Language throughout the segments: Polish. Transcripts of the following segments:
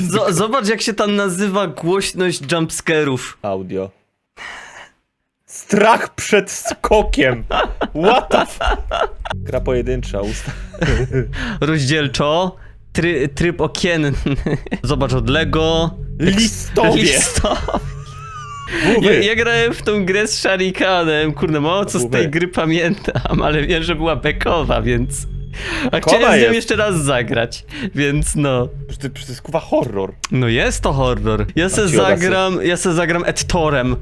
Z- zobacz jak się tam nazywa głośność jumpscarów. Audio. Strach przed skokiem. What the f... Gra pojedyncza, usta... Rozdzielczo. Try, tryb okienny. Zobacz od Lego. Listowie. Listo. Ja, ja grałem w tą grę z Sharikanem. Kurde, mało co z tej gry pamiętam, ale wiem, że była bekowa, więc... A chciałem z nią jest. jeszcze raz zagrać, więc no... Przecież to- przecież to jest kuwa horror. No jest to horror. Ja se ci zagram, ja se zagram Edtorem.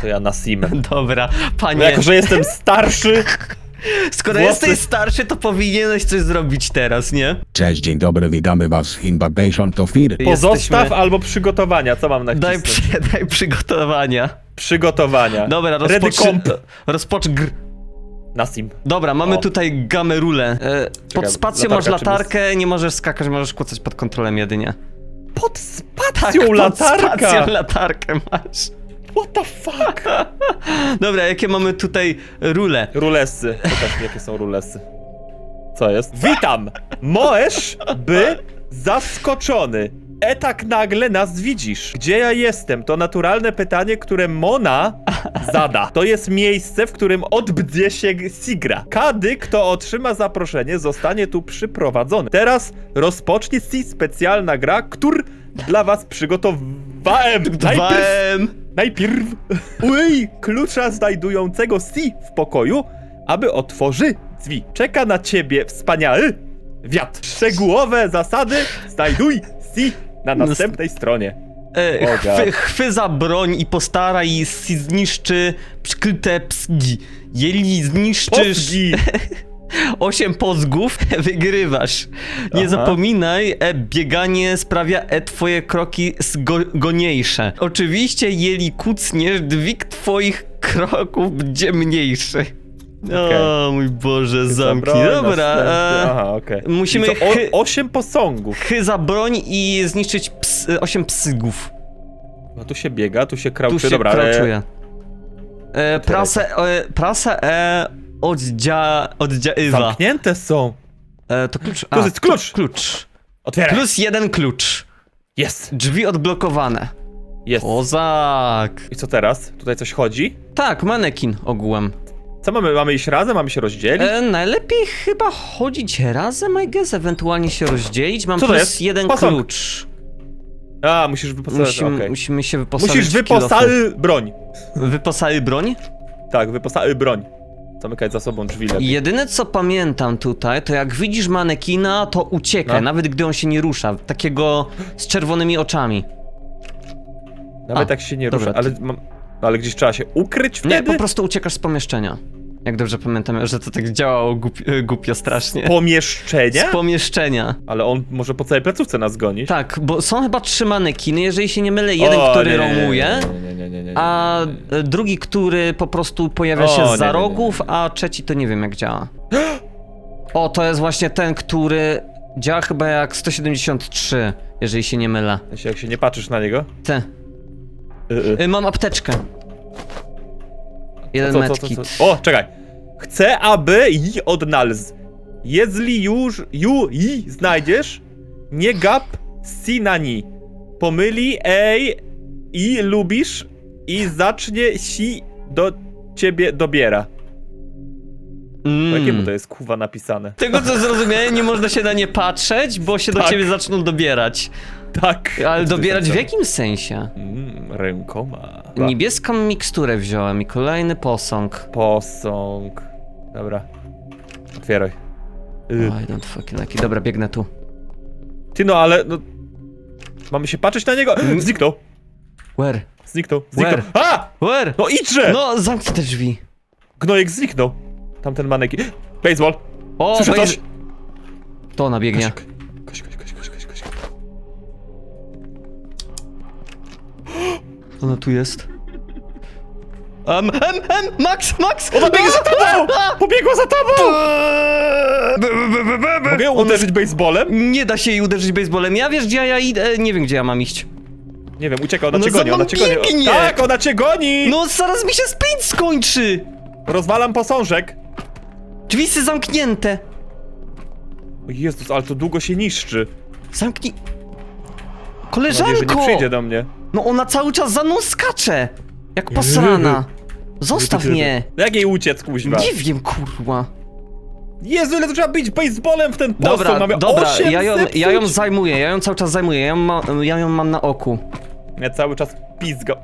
To ja na Simem. Dobra, panie, No jako, że jestem starszy, skoro włosy- jesteś starszy, to powinieneś coś zrobić teraz, nie? Cześć, dzień dobry, witamy was in Babation to Fir. pozostaw Jesteśmy- albo przygotowania. Co mam Daj, nacisnąć? przy, daj przygotowania. Przygotowania. Dobra, Ready rozpocz... comp. rozpocz gr. Na. Dobra, mamy O. tutaj gamerulę. E, pod spacją masz latarka czym latarkę, nie możesz skakać, możesz kłócać pod kontrolem jedynie. Pod spacją Tak, pod latarka! spacją latarkę masz. What the fuck? Dobra, jakie mamy tutaj rule? Rulesy. Pokaż mi, jakie są rulesy. Co jest? Witam! Możesz by zaskoczony. E tak nagle nas widzisz. Gdzie ja jestem? To naturalne pytanie, które Mona zada. To jest miejsce, w którym odbdzie się Sigra. Każdy, kto otrzyma zaproszenie, zostanie tu przyprowadzony. Teraz rozpocznie się specjalna gra, który dla was przygotowałem. Najpierw. Najpierw uj klucza znajdującego si w pokoju, aby otworzy drzwi. Czeka na ciebie wspaniały wiatr. Szczegółowe zasady znajduj na następnej stronie. E, chwy, chwyza broń i postaraj i zniszczy przykryte psgi. Jeśli zniszczysz Pozgi! 8 pozgów, wygrywasz. Nie Aha. zapominaj, e, bieganie sprawia e, twoje kroki zgoniejsze. Oczywiście, jeśli kucniesz, dźwig twoich kroków będzie mniejszy. Okej. O mój Boże, zamknij. Dobra, następny. e, Aha, okej. musimy I co, chy- o, osiem posągów. chyza broń i zniszczyć ps, 8 psygów. No tu się biega, tu się Tu krauczy. się Dobra, ale krauczuje. E, prasę, e, prasę E oddzia, oddziaływa. zamknięte są. E, to klucz. Tu jest klucz. Klucz. Otwieraj. Plus jeden klucz. Jest, Drzwi odblokowane. jest. Kozak. I co teraz? Tutaj coś chodzi? Tak, manekin ogółem. Co mamy? Mamy iść razem? Mamy się rozdzielić? E, najlepiej chyba chodzić razem, I guess, ewentualnie się rozdzielić. Mam Co to plus jest? jeden Posąg. klucz. A, musisz wyposażyć. Musimy, okej. musimy się wyposażyć Musisz w kilofy. wyposażyć broń. Wyposały broń? Tak, wyposażyć broń. Zamykać za sobą drzwi lepiej. Jedyne co pamiętam tutaj, to jak widzisz manekina, to uciekaj, No. nawet gdy on się nie rusza. Takiego z czerwonymi oczami. Nawet A, jak się nie dobra, rusza, ale, mam, ale gdzieś trzeba się ukryć Nie, wtedy? po prostu uciekasz z pomieszczenia. Jak dobrze pamiętam, że to tak działało głupi, e, głupio strasznie. Pomieszczenia? Z pomieszczenia. Ale on może po całej placówce nas gonić. Tak, bo są chyba trzy manekiny, jeżeli się nie mylę, jeden, O, który nie, nie, nie, nie, nie, nie, nie, nie, nie. a e, drugi, który po prostu pojawia O, się nie, z nie, za nie, nie. rogów, a trzeci to nie wiem jak działa. O, to jest właśnie ten, który działa chyba jak 173, jeżeli się nie mylę. Jak się nie patrzysz na niego? Te. Y, y. Y, mam apteczkę. Jeden Co, co, co, co? O, czekaj. Chcę, aby i odnalz. Jeśli już ju i znajdziesz, nie gap si na ni. Pomyli ej i lubisz i zacznie si do ciebie dobiera. Mm. jakiemu to jest kuwa napisane? Tego co zrozumiałem, nie można się na nie patrzeć, bo się do Tak. ciebie zaczną dobierać. Tak. Ale dobierać w jakim? sensie? Mm, rękoma. Niebieską miksturę wziąłem i kolejny posąg. Posąg. Dobra. Otwieraj. Y. I don't fucking like it. Dobra, biegnę tu. Ty no, ale no... Mamy się patrzeć na niego? Zniknął. Where? Zniknął. Zniknął. Where? A! Where? No idźże! No, zamknij te drzwi. Gnojek zniknął. Tamten manekin. Baseball. O, Słyszę bej- coś? To ona biegnie. Ona tu jest. Um, em, em, Max, Max! Ona biegnie za tobą! Pobiegła za tobą! Mogę ją uderzyć baseballem? Nie da się jej uderzyć baseballem. Ja wiesz gdzie ja idę? Nie wiem gdzie ja mam iść. Nie wiem, ucieka, ona No cię za goni, ona cię goni. biegnie! Tak, ona cię goni! No zaraz mi się sprint skończy! Rozwalam posążek. Drzwi są zamknięte. O Jezus, ale to długo się niszczy. Zamknij... Mam nadzieję, że Koleżanko! nie przyjdzie do mnie. No ona cały czas za mną skacze! Jak posrana! Zostaw mnie! Jak jej uciec, kuźwa? Nie wiem, kurwa. Jezu, ile to trzeba bić baseballem w ten posąg? Dobra, Mamy dobra, ja ją, ja ją zajmuję, ja ją cały czas zajmuję, ja ją, ma, ja ją mam na oku. Ja cały czas pizga...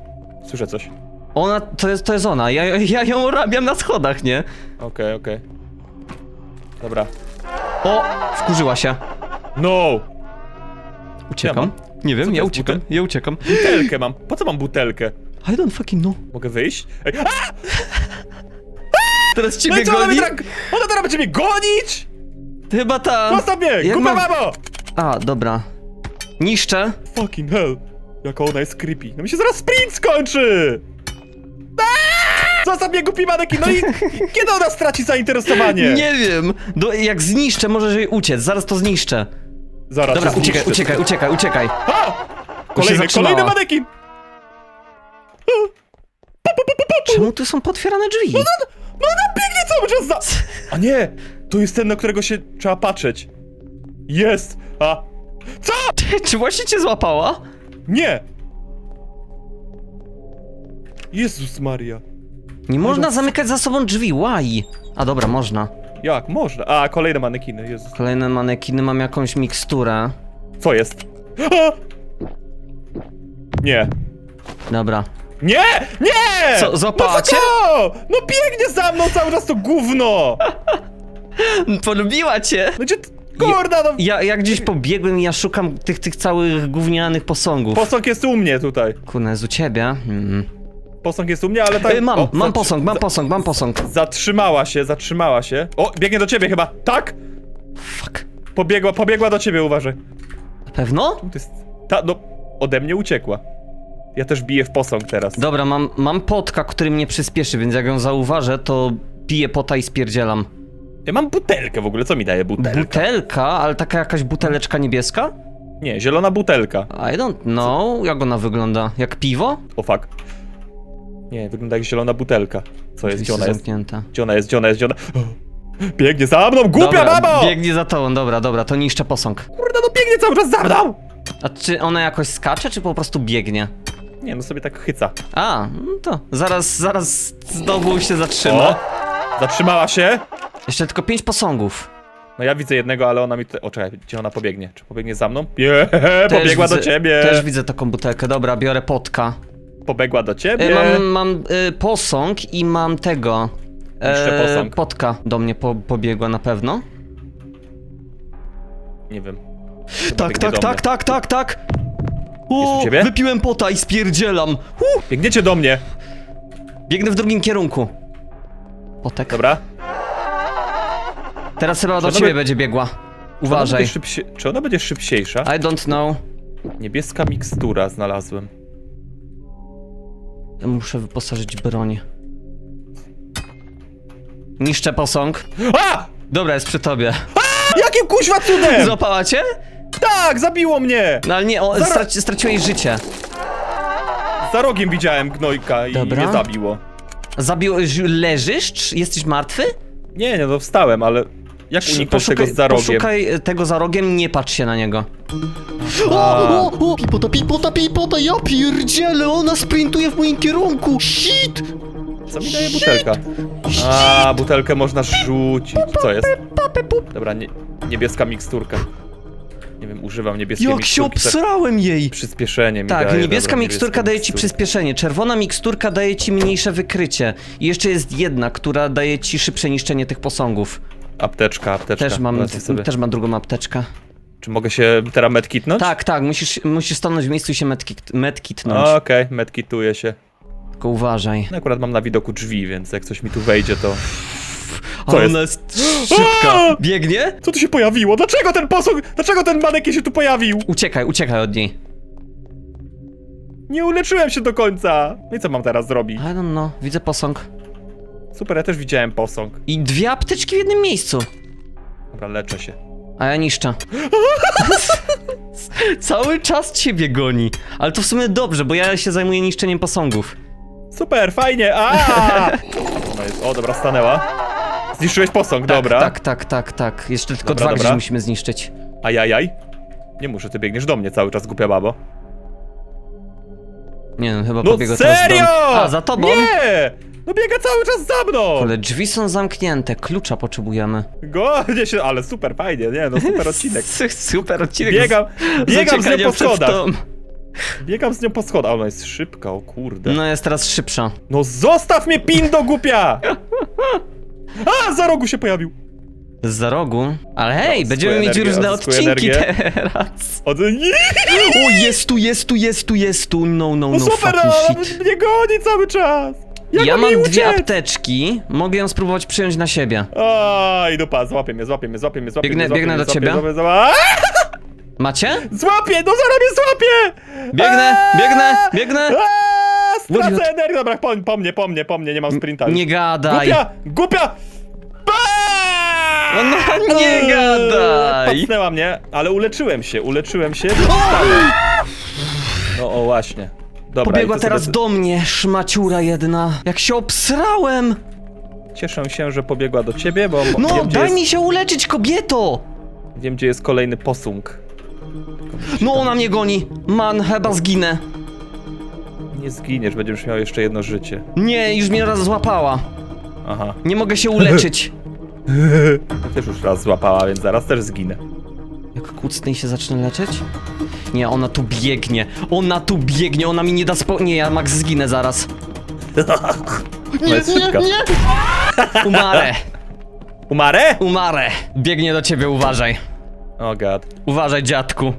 Słyszę coś. Ona, to jest, to jest ona, ja, ja ją rabiam na schodach, nie? Okej, okej. Dobra. O, wkurzyła się. No! Uciekam. Nie Co wiem, to ja jest uciekam, butel? ja uciekam. Butelkę mam. Po co mam butelkę? I don't fucking know. Mogę wyjść? Ej, a! Teraz No ciebie i co, ona, goni? mnie teraz, ona teraz będzie mnie gonić? Chyba ta... Zostaw mnie! jak mam- mamo! A, dobra. Niszczę. Fucking hell. Jaka ona jest creepy. No mi się zaraz sprint skończy! Zostaw mnie, głupi manekin! No i, i kiedy ona straci zainteresowanie? Nie wiem. Do, jak zniszczę, możesz jej uciec, zaraz to zniszczę. Zaraz Dobra, się uciekaj, zniszczy. uciekaj, uciekaj, uciekaj. A! Kolejny, zatrzymała. kolejny manekin! Czemu tu są potwierane drzwi? No ona biegnie cały czas za... A nie! To jest ten, na którego się trzeba patrzeć. Jest! A... Co? Czy właśnie cię złapała? Nie! Jezus Maria. Nie można zamykać za sobą drzwi, why? A dobra, można. Jak? Można. A, kolejne manekiny, Jezus. Kolejne manekiny, mam jakąś miksturę. Co jest? A! Nie. Dobra. Nie! Nie! Co, złapała no cię? No biegnie za mną cały czas to gówno! Polubiła cię! No gdzie... Kurda, no... Ja, ja gdzieś pobiegłem i ja szukam tych, tych całych gównianych posągów. Posąg jest u mnie tutaj. Kurna, jest u ciebie? Mm. Posąg jest u mnie, ale tak... Mam, o, mam zatrzy- posąg, mam za- posąg, mam posąg. Zatrzymała się, zatrzymała się. O, biegnie do ciebie chyba. Tak? Fuck. Pobiegła, pobiegła do ciebie, uważaj. Na pewno? To jest... Ta, no, ode mnie uciekła. Ja też biję w posąg teraz. Dobra, mam, mam potka, który mnie przyspieszy, więc jak ją zauważę, to piję pota i spierdzielam. Ja mam butelkę w ogóle, co mi daje butelka? Butelka, ale taka jakaś buteleczka niebieska? Nie, zielona butelka. I don't know, jak ona wygląda? Jak piwo? O fuck. Nie, wygląda jak zielona butelka. Co jest, gdzie ona jest? zamknięta. Gdzie ona jest, gdzie ona jest, gdzie ona... Biegnie za mną, głupia Dobra, babo! biegnie za tobą, dobra, dobra, to niszczę posąg. Kurde, no biegnie cały czas za mną! A czy ona jakoś skacze, czy po prostu biegnie? Nie, no sobie tak chyca. A, no to zaraz, zaraz znowu się zatrzyma. O! Zatrzymała się. Jeszcze tylko pięć posągów. No ja widzę jednego, ale ona mi... Te... O, czekaj, gdzie ona pobiegnie? Czy pobiegnie za mną? Nie, pobiegła do widzę- ciebie! Też widzę taką butelkę, dobra, biorę potka. Pobiegła do E, ciebie! mam mam e, posąg i mam tego. Jeszcze posąg. Potka do mnie po, pobiegła na pewno. Nie wiem. Tak, biegnie tak, do tak, mnie. tak, tak, tak. Jest u O, ciebie? wypiłem pota i spierdzielam. Uh, Biegniecie do mnie! biegnę w drugim kierunku. Potek. Dobra. Teraz chyba do ciebie będzie biegła. Czy ona Uważaj. będzie szybsie... Czy ona będzie szybciejsza? I don't know. Niebieska mikstura znalazłem. Muszę wyposażyć broń. Niszczę posąg. A! Dobra, jest przy tobie. Jakim kuźwa cudem! Złapała cię? Tak, zabiło mnie! No ale nie, o, straci, straciłeś życie. Za rogiem widziałem gnojka i Dobra. mnie zabiło. Zabiłeś, leżysz? Czy jesteś martwy? Nie, nie, no wstałem, ale jak uniknąć tego za rogiem? poszukaj e, tego za rogiem, nie patrz się na niego. O, o, o, pipota, pipota, pipota, ja pierdzielę, ona sprintuje w moim kierunku, shit! Co mi daje butelka? A, butelkę można rzucić. Co jest? Dobra, nie, niebieska miksturka. Nie wiem, używam niebieskiej Jak się miksturki. tak obsrałem jej! Przyspieszenie mi Tak, daje. niebieska dobra, miksturka niebieska daje ci miksturka. przyspieszenie, czerwona miksturka daje ci mniejsze wykrycie. I jeszcze jest jedna, która daje ci szybsze niszczenie tych posągów. Apteczka, apteczka. Też mam, sobie. też mam drugą apteczkę. Czy mogę się teraz medkitnąć? Tak, tak, musisz, musisz stanąć w miejscu i się medkit, medkitnąć. Okej, medkituję się. Tylko uważaj. No akurat mam na widoku drzwi, więc jak coś mi tu wejdzie, to... Co jest? ona jest szybka. Biegnie? Co tu się pojawiło? Dlaczego ten posąg, dlaczego ten manekin się tu pojawił? Uciekaj, uciekaj od niej. Nie uleczyłem się do końca. No i co mam teraz zrobić? I don't know, widzę posąg. Super, ja też widziałem posąg. I dwie apteczki w jednym miejscu. Dobra, leczę się. A ja niszczę. Cały czas ciebie goni. Ale to w sumie dobrze, bo ja się zajmuję niszczeniem posągów. Super, fajnie, a! Ona jest, o, dobra, stanęła. Zniszczyłeś posąg, Tak, dobra. Tak, tak, tak, tak. Jeszcze tylko Dobra, dwa dobra. grzyby musimy zniszczyć. Ajajaj. Nie muszę, ty biegniesz do mnie cały czas, głupia babo. Nie no, chyba No pobiegła teraz do serio! A, za tobą? Nie! No biega cały czas za mną! Ale drzwi są zamknięte, klucza potrzebujemy. Godnie się, ale super, fajnie, nie, no super odcinek. Super odcinek. Biegam, biegam z nią po schodach. Biegam z nią po schodach, ona jest szybka, o kurde. No jest teraz szybsza. No zostaw mnie, pindo głupia! A, za rogu się pojawił. Z rogu. Ale hej, No, będziemy mieć energię, różne odcinki energię. teraz. O, nie! O, jest tu, jest tu, jest tu, jest tu. No, no, No no, super, fucking ale shit. mnie goni cały czas! Jak Ja mam dwie apteczki, mogę ją spróbować przyjąć na siebie. Oj, dupa, złapie mnie, złapie mnie, złapie mnie, złapie Biegnę- mnie, złapie biegnę mnie, do złapie, ciebie. Złapie! Macie? Złapie, no zaraz mnie złapie! Biegnę, Eee! biegnę, biegnę. Eee, Idiot. Stracę energię, dobra, po, po mnie, po mnie, po mnie, nie mam sprinta już. Nie gadaj. Głupia, głupia! No, no nie gadaj. Patrznęła mnie, ale uleczyłem się, uleczyłem się. No o właśnie. Dobra, Pobiegła i teraz sobie... do mnie, szmaciura jedna. Jak się obsrałem. Cieszę się, że pobiegła do ciebie, bo No, wiem, gdzie daj jest, mi się uleczyć, kobieto. wiem, gdzie jest kolejny posąg. No, ona mnie goni. Man, chyba zginę. Nie zginiesz, będziesz miał jeszcze jedno życie. Nie, już mnie raz złapała. Aha. Nie mogę się uleczyć. Ja też już raz złapała, więc zaraz też zginę. Jak kucnę i się zacznę leczyć? Nie, ona tu biegnie. Ona tu biegnie, ona mi nie da spo... Nie, ja Max zginę zaraz. Ona jest szybka. Umarę, Umarę? umarę. Biegnie do ciebie, uważaj. O god. Uważaj, dziadku.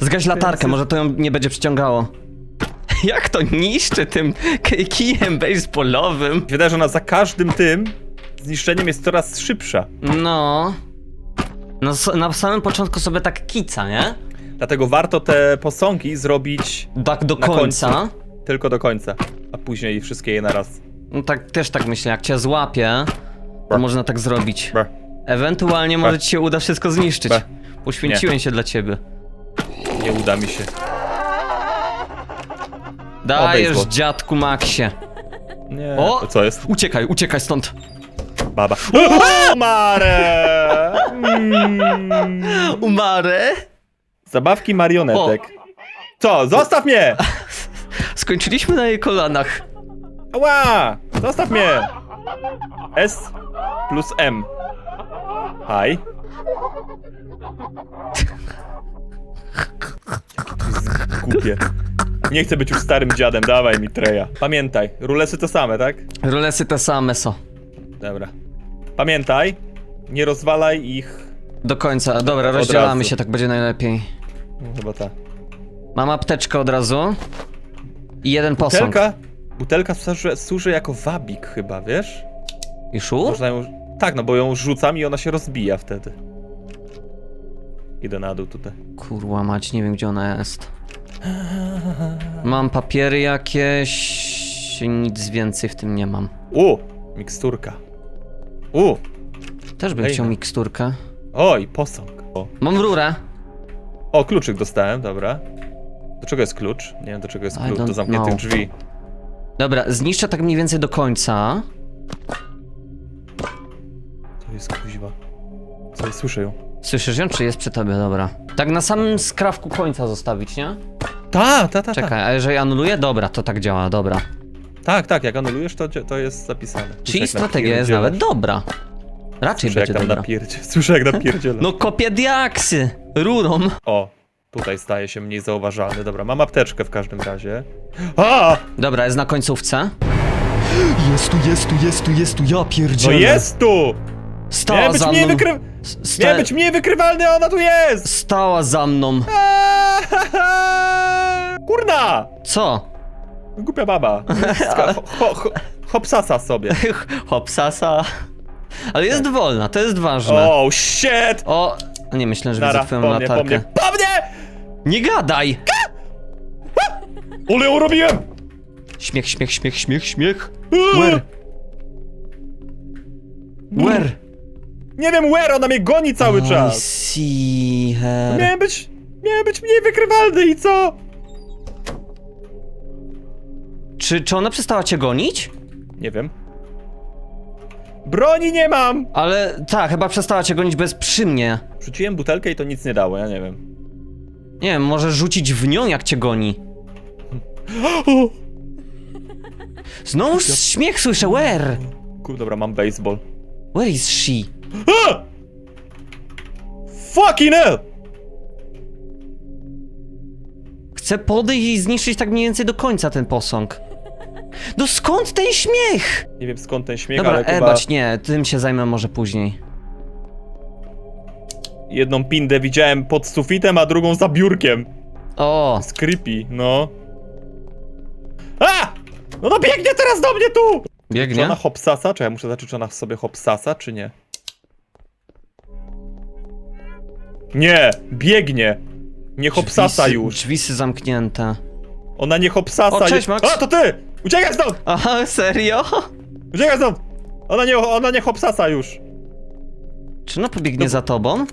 Zgaś latarkę, może to ją nie będzie przyciągało. Jak to niszczy tym k- kijem baseballowym? Wydaje, że ona za każdym tym zniszczeniem jest coraz szybsza. No. No, s- na samym początku sobie tak kica, nie? Dlatego warto te posągi zrobić Tak do Na końca. końcu. tylko do końca, a później wszystkie je naraz. No tak, też tak myślę, jak cię złapie, to Bra. można tak zrobić. Bra. Ewentualnie może ci się uda wszystko zniszczyć. Poświęciłem się dla ciebie. Nie uda mi się. Dajesz, baseball. dziadku Maxie. Nie. O! To co jest? Uciekaj, uciekaj stąd. Baba. O, Mare! Mm. Umarę? Zabawki marionetek. Co? Zostaw mnie! Skończyliśmy na jej kolanach. Ła! Zostaw mnie! S plus M. Hi. Głupie. Nie chcę być już starym dziadem, dawaj mi treja. Pamiętaj, rulesy to same, tak? Rolesy te same są. Dobra. Pamiętaj, nie rozwalaj ich. Do końca. Dobra, rozdzielamy razu. się, tak będzie najlepiej. No, chyba tak. Mam apteczkę od razu. I jeden posąg. Butelka, butelka służy, służy jako wabik chyba, wiesz? I szur? Można ją... Tak, no bo ją rzucam i ona się rozbija wtedy. Idę na dół tutaj. Kurwa mać, nie wiem gdzie ona jest. Mam papiery jakieś... Nic więcej w tym nie mam. U! Miksturka. U! Też bym Ej, chciał no. miksturkę. Oj, posąg. O. Mam rurę. O, kluczyk dostałem, dobra. Do czego jest klucz? Nie wiem do czego jest I klucz, do zamkniętych know. drzwi. Dobra, zniszczę tak mniej więcej do końca. To jest kuźwa. Co jest? Słyszę ją. Słyszysz ją, czy jest przy tobie? Dobra. Tak na samym skrawku końca zostawić, nie? Ta, ta, ta, ta. Czekaj, a jeżeli anuluję? Dobra, to tak działa, dobra. Tak, tak, jak anulujesz, to, to jest zapisane. Czyli jak strategia jest nawet dobra. Raczej Słyszę, jak będzie tam dobra. napierdzie. Słyszę, jak napierdziela. No kopię diaksy! Rurą. O, tutaj staje się mniej zauważalny. Dobra, mam apteczkę w każdym razie. A! Dobra, jest na końcówce. Jest tu, jest tu, jest tu, jest tu, ja No pierdzielę. jest tu! Stała być za mniej mną. wykry... Sta... Miałem być mniej wykrywalny, a ona tu jest! Stała za mną. Kurna! Co? Głupia baba. Hopsasa sobie. Hopsasa. Ale jest wolna, to jest ważne. Oh shit! O! Nie myślę, że widzę Nara, twoją po mnie, po latarkę. mnie, po mnie! Nie gadaj! Ale ją robiłem! Śmiech, śmiech, śmiech, śmiech, śmiech. Where? Where? Nie wiem, where, ona mnie goni cały I czas. see her. Miałem być, miałem być mniej wykrywalny i co? Czy, czy ona przestała cię gonić? Nie wiem. Broni nie mam! Ale tak, chyba przestała cię gonić bez przy mnie. Rzuciłem butelkę i to nic nie dało, ja nie wiem. Nie wiem, może rzucić w nią, jak cię goni. Znowu śmiech słyszę, where? Kur, dobra, mam baseball. Where is she? A! Fucking hell! Chcę podejść i zniszczyć tak mniej więcej do końca ten posąg. No skąd ten śmiech? Nie wiem skąd ten śmiech, Dobra, ale chyba ebać, nie, tym się zajmę może później. jedną pindę widziałem pod sufitem, a drugą za biurkiem. O, Z creepy, no. A! No no biegnie teraz do mnie tu! Czy biegnie? ona hopsasa? Czy ja muszę zacząć, czy ona sobie hopsasa, czy nie? Nie! Biegnie! Nie hopsasa Drzwi- już. Drzwi są zamknięte. Ona nie hopsasa. O, cześć, nie... Max. A, to ty! Uciekaj stąd! Aha, serio? Uciekaj stąd! Ona nie, ona nie hopsasa już. Czy ona pobiegnie za tobą?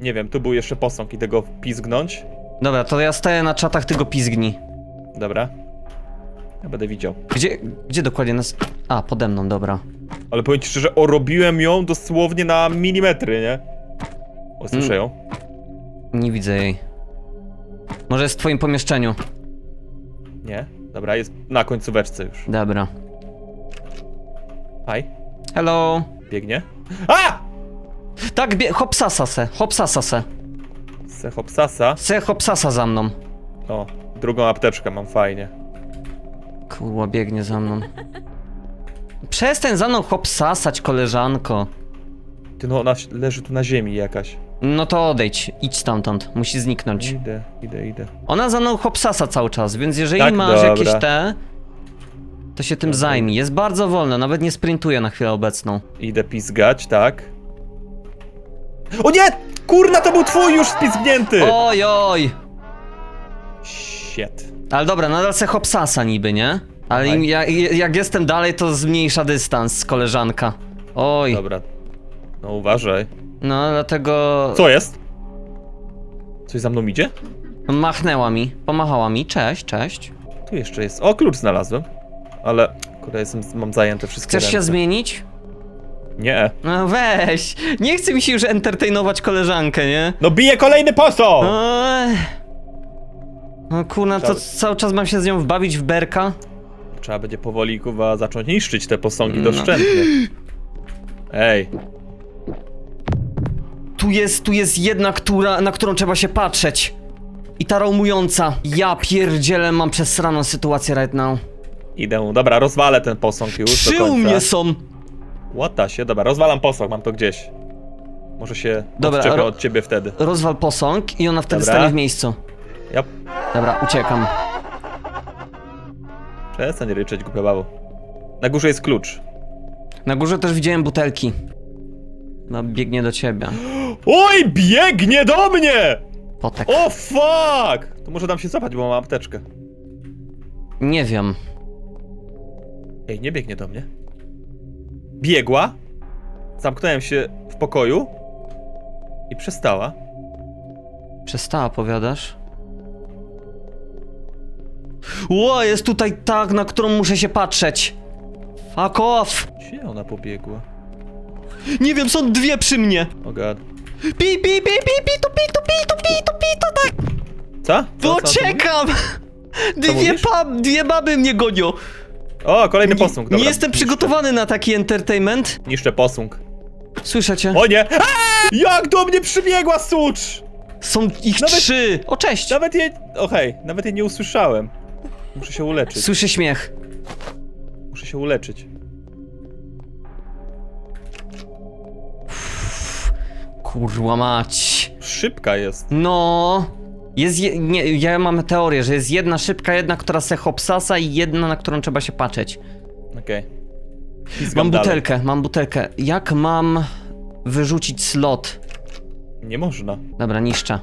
Nie wiem, tu był jeszcze posąg, idę go wpizgnąć. Dobra, to ja staję na czatach, ty go. Dobra. Ja będę widział. Gdzie, gdzie dokładnie nas... A, pode mną, dobra. Ale powiem ci szczerze, orobiłem ją dosłownie na milimetry, nie? O, słyszę ją. Nie widzę jej. Może jest w twoim pomieszczeniu. Nie? Dobra, jest na końcóweczce już. Dobra. Aj, Hello. biegnie. A! Tak, bie... hopsasa se, hopsasa se. Se hopsasa. Se hopsasa za mną. O, drugą apteczkę mam, fajnie. Kurwa, biegnie za mną. Przestań za mną hopsasać, koleżanko. Ty no, ona leży tu na ziemi jakaś. No to odejdź, idź stamtąd, musi zniknąć. Idę, idę, idę. Ona za mną hopsasa cały czas, więc jeżeli Tak, masz dobra. jakieś te, to się tym Okej. zajmij. Jest bardzo wolna, nawet nie sprintuje na chwilę obecną. Idę pizgać, tak. O nie! Kurna, to był twój już spizgnięty! Oj, oj! Shit. Ale dobra, nadal se hopsasa niby, nie? Ale Dawaj. im, ja, jak jestem dalej, to zmniejsza dystans, koleżanka. Oj, Dobra. No uważaj. No dlatego Co jest? Coś za mną idzie? machnęła mi, pomachała mi, cześć, cześć. Tu jeszcze jest. O, klucz znalazłem. Ale, kurde, jestem, mam zajęte wszystkie Chcesz się ręce. zmienić? Nie. No weź, nie chce mi się już entertainować koleżankę, nie? No bije kolejny posąg! Oj. No kurna, to Trzeba- cały czas mam się z nią wbawić w berka? Trzeba będzie powoli, kuwa, zacząć niszczyć te posągi No. doszczętnie. Ej, Tu jest, tu jest jedna, która, na którą trzeba się patrzeć. I ta romująca. Ja pierdzielę, mam przesraną sytuację right now. idę. Dobra, rozwalę ten posąg już do Trzy końca. u mnie są. Łata się, dobra, rozwalam posąg, mam to gdzieś. Może się Dobra, odczepię ro- od ciebie wtedy. Rozwal posąg i ona wtedy Dobra. stanie w miejscu. Ja Dobra, uciekam. przestań ryczeć, głupia babo. Na górze jest klucz. Na górze też widziałem butelki. No, biegnie do ciebie. Oj, biegnie do mnie! Potek. O, fuck! To może dam się zapać, bo mam apteczkę. Nie wiem. Ej, nie biegnie do mnie. Biegła. Zamknąłem się w pokoju. I przestała. Przestała, powiadasz? Ło, jest tutaj tak, na którą muszę się patrzeć. Fuck off! Gdzie ona pobiegła? Nie wiem, są dwie przy mnie. O god. Pi, pi, pi, pi, pi, tu, pi, tu, pi, tu, pi, tu, pi, tu, tak. Co? Co, Uciekam! Dwie, mówisz? pab, dwie baby mnie gonią. O, kolejny posąg, dobra. nie jestem przygotowany na taki entertainment. Niszczę posąg. Słyszycie? O nie! Jak do mnie przybiegła sucz! Są ich Nawet- trzy. O, cześć. Nawet jej... O hej, nawet jej nie usłyszałem. Muszę się uleczyć. Słyszę śmiech. Muszę się uleczyć. Kurwa mać. Szybka jest. No. Jest je, nie, ja mam teorię, że jest jedna szybka, jedna, która se hopsasa i jedna, na którą trzeba się patrzeć. Okej. Mam dalej. butelkę, mam butelkę. Jak mam wyrzucić slot? Nie można. Dobra, niszczę.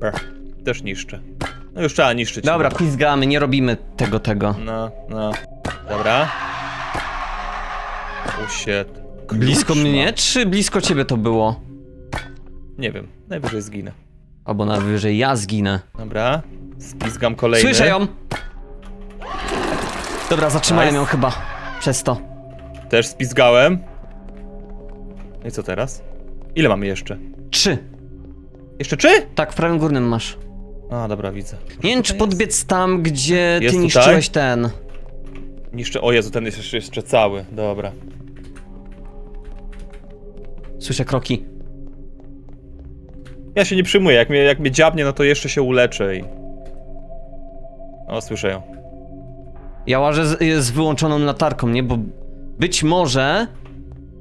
Brr. Też niszczę. No już trzeba niszczyć. Dobra, pizgamy, nie robimy tego, tego. No, no. Dobra. Oh shit. Klucz Blisko mnie, czy blisko ciebie to było? Nie wiem, najwyżej zginę. Albo najwyżej ja zginę. Dobra. Spizgam kolejny. Słyszę ją! Dobra, zatrzymałem Nice. ją chyba. Przez to. Też spizgałem. No i co teraz? Ile mamy jeszcze? Trzy. Jeszcze trzy? Tak, w prawym górnym masz. A, dobra, widzę. Nie wiem, czy podbiec tam, gdzie Jest ty tutaj? niszczyłeś ten. Niszczy... O Jezu, ten jest jeszcze, jeszcze cały. Dobra. Słyszę kroki. Ja się nie przyjmuję. Jak mnie, jak mnie dziabnie, no to jeszcze się uleczę i... O, słyszę ją. Ja łażę z, z wyłączoną latarką, nie? Bo być może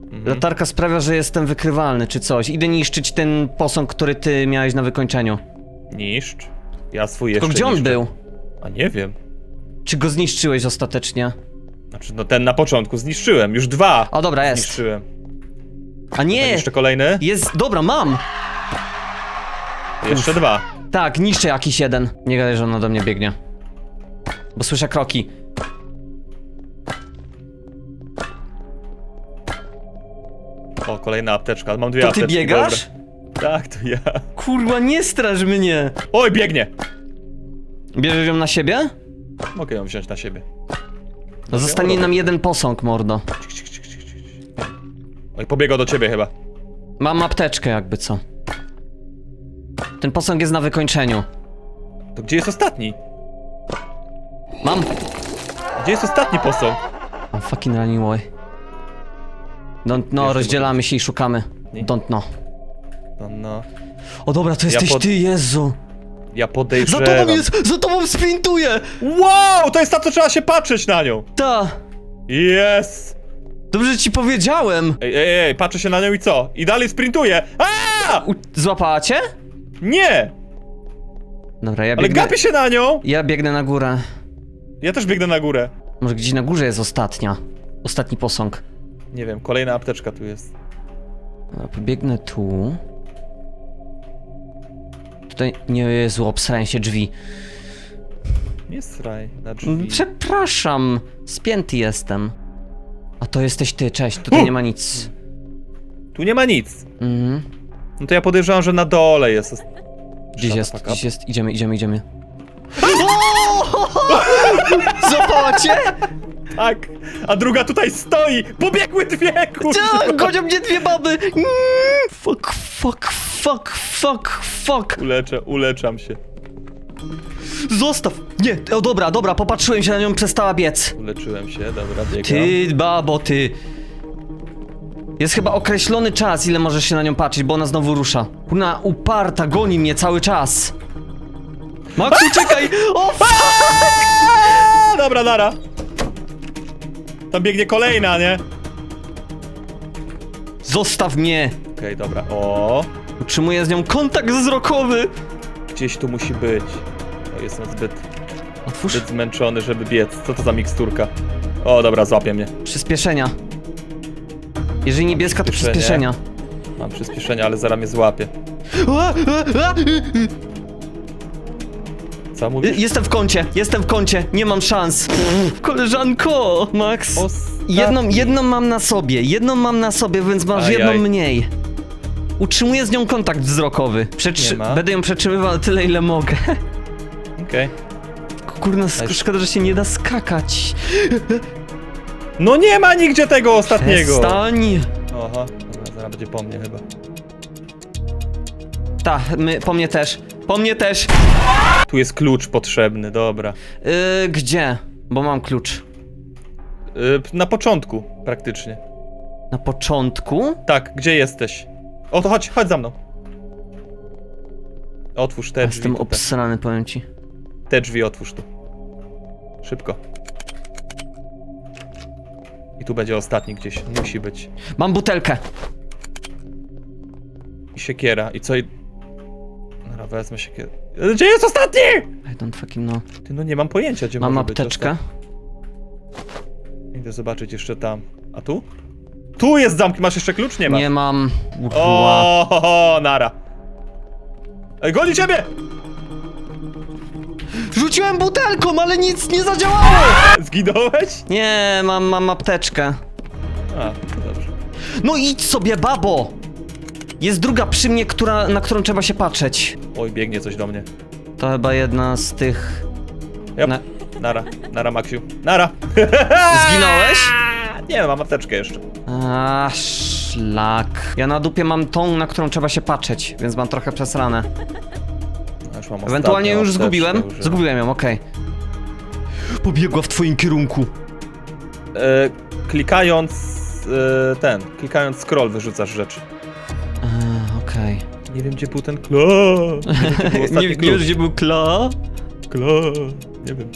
Mhm. latarka sprawia, że jestem wykrywalny czy coś. Idę niszczyć ten posąg, który ty miałeś na wykończeniu. Niszcz. Ja swój Tylko jeszcze gdzie on niszczę. był? A nie wiem. Czy go zniszczyłeś ostatecznie? Znaczy, no ten na początku zniszczyłem. Już dwa O, dobra, jest. zniszczyłem. A nie! Jeszcze kolejny? Jest, dobra, mam! Jeszcze dwa. Tak, niszczę jakiś jeden. Nie gadaj, że on ode mnie biegnie. Bo słyszę kroki. O, kolejna apteczka. Mam dwie To ty apteczki. biegasz? Dobra. Tak, to ja. Kurwa, nie straż mnie! Oj, biegnie! Bierzesz ją na siebie? Mogę ją wziąć na siebie. No zostanie nam jeden posąg, mordo. Oj, pobiegał do ciebie chyba. Mam apteczkę jakby co. Ten posąg jest na wykończeniu. To gdzie jest ostatni? Mam! Gdzie jest ostatni posąg? I'm fucking running away. Don't no, Jeszcze rozdzielamy się i szukamy. Nie. Don't no. No, no. O dobra, to jesteś pod- ty, Jezu! Ja Za podejrzewam. tobą jest! Za tobą sprintuję! Wow, to jest ta, co trzeba się patrzeć na nią. Ta! Yes! Dobrze ci powiedziałem! Ej, ej, ej, patrzę się na nią i co? I dalej sprintuję. A! U złapała cię? Nie! Dobra, ja Ale biegnę... gapię się na nią! Ja biegnę na górę. Ja też biegnę na górę. Może gdzieś na górze jest ostatnia. Ostatni posąg. Nie wiem, kolejna apteczka tu jest. Dobra, pobiegnę tu. Tutaj nie Jezu, obsrałem się drzwi. Nie sraj na Mm, drzwi. Przepraszam, spięty jestem. A to jesteś ty, cześć, tutaj nie ma nic. Tu nie ma nic. Mhm. No to ja podejrzewam, że na dole jest. Gdzieś Shut jest, the fuck up. gdzieś jest, idziemy, idziemy, idziemy. Złapała cię? Tak, a druga tutaj stoi! Pobiegły dwie, kurwa! Tak, Gonią mnie dwie baby! Mm, Fuck, fuck, fuck, fuck, fuck. Uleczę, uleczam się. Zostaw! Nie, o dobra, dobra, popatrzyłem się na nią, przestała biec. Uleczyłem się, dobra, biegam. Ty, babo, ty. Jest chyba określony czas, ile możesz się na nią patrzeć, bo ona znowu rusza. Ona uparta, goni mnie cały czas. Maxu, czekaj! O, fuck! A, dobra, nara. Tam biegnie kolejna, nie? Zostaw mnie! Okej, dobra. O, Utrzymuję z nią kontakt wzrokowy! gdzieś tu musi być. O, jestem zbyt, Otwórz zbyt zmęczony, żeby biec. Co to za miksturka? O, dobra, złapie mnie. przyspieszenia. Jeżeli niebieska, to Przyspieszenie. przyspieszenia. Mam przyspieszenie, ale zaraz mnie złapie. A, a, a! Co mówisz? Jestem w kącie, jestem w kącie, nie mam szans. Koleżanko, Max. Ostatni. Jedną, jedną mam na sobie, jedną mam na sobie, więc masz Ajaj. jedną mniej. Utrzymuję z nią kontakt wzrokowy. Nie Przetrzy- ma. będę ją przetrzymywał tyle, ile mogę. Okej. Kurna, sk- szkoda, że się nie da skakać. No nie ma nigdzie tego ostatniego! Przestań. Oha, dobra, zaraz będzie po mnie chyba. Ta, my, po mnie też. Po mnie też. Tu jest klucz potrzebny, dobra. Yy, gdzie? Bo mam klucz. Yy, na początku, praktycznie. Na początku? Tak, gdzie jesteś? O, to chodź, chodź za mną. Otwórz te drzwi Jestem tutaj. obsrany, powiem ci. Te drzwi otwórz tu. Szybko. I tu będzie ostatni gdzieś, musi być. Mam butelkę. I siekiera, i co i... Dobra, wezmę siekierę. Gdzie jest ostatni? I don't fucking know. Ty, no nie mam pojęcia, gdzie Mam może być apteczkę. ostatni. Idę zobaczyć jeszcze tam. A tu? Tu jest zamki, masz jeszcze klucz? Nie ma. Nie mam. Urła. O, ho, ho, nara. Ej, goni ciebie! Rzuciłem butelką, ale nic nie zadziałało! Zginąłeś? Nie, mam, mam apteczkę. A, to dobrze. No idź sobie, babo! Jest druga przy mnie, która, na którą trzeba się patrzeć. Oj, biegnie coś do mnie. To chyba jedna z tych... Yep. Na- Nara, nara, Maksiu. Nara! Zginąłeś? Nie, no, mam apteczkę jeszcze. A, szlak. Ja na dupie mam tą, na którą trzeba się patrzeć, więc mam trochę przesrane. A Już mam Ewentualnie ostatnią już apteczkę zgubiłem. użyłem. Zgubiłem ją, okej. Pobiegła w twoim kierunku. E, klikając e, ten, klikając scroll wyrzucasz rzeczy. Eee, Okej. Nie wiem gdzie był ten klo. Nie, nie wiesz, gdzie był Kla? Klo. Nie wiem.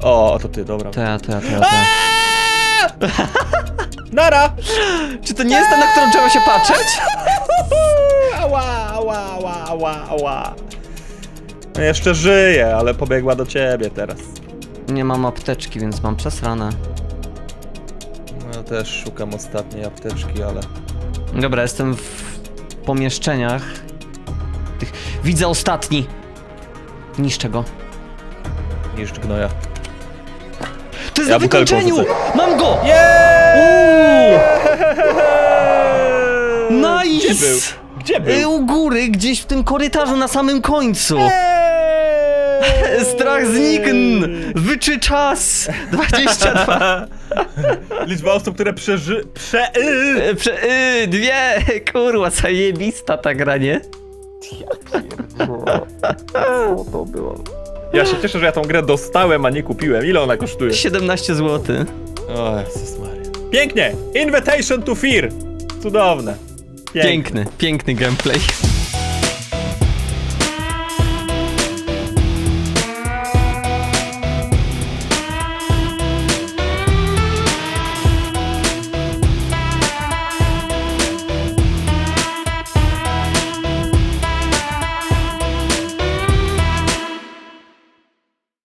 O, to ty, dobra. Te, te, te, te. Nara! Czy to nie jest ta, na którą trzeba się patrzeć? Ała, ała, ała, ała, ała. No jeszcze żyje, ale pobiegła do ciebie teraz. Nie mam apteczki, więc mam przesrane. No ja też szukam ostatniej apteczki, ale... Dobra, jestem w pomieszczeniach. Tych... Widzę ostatni. Niszczę go. Niszcz gnoja. To jest Ja na wykończeniu! Mam go! Jeee! Nice! Gdzie był? Y? U góry, gdzieś w tym korytarzu na samym końcu. Eee! Strach znikn! Wyczy czas! 22. Liczba osób, które przeży... Prze... y! Y, Prze y, dwie! Kurwa, zajebista ta gra, nie? to było? Ja się cieszę, że ja tą grę dostałem, a nie kupiłem. Ile ona kosztuje? 17 zł. O Jezus Maria. Pięknie! Invitation to Fear! Cudowne. Piękny, piękny gameplay.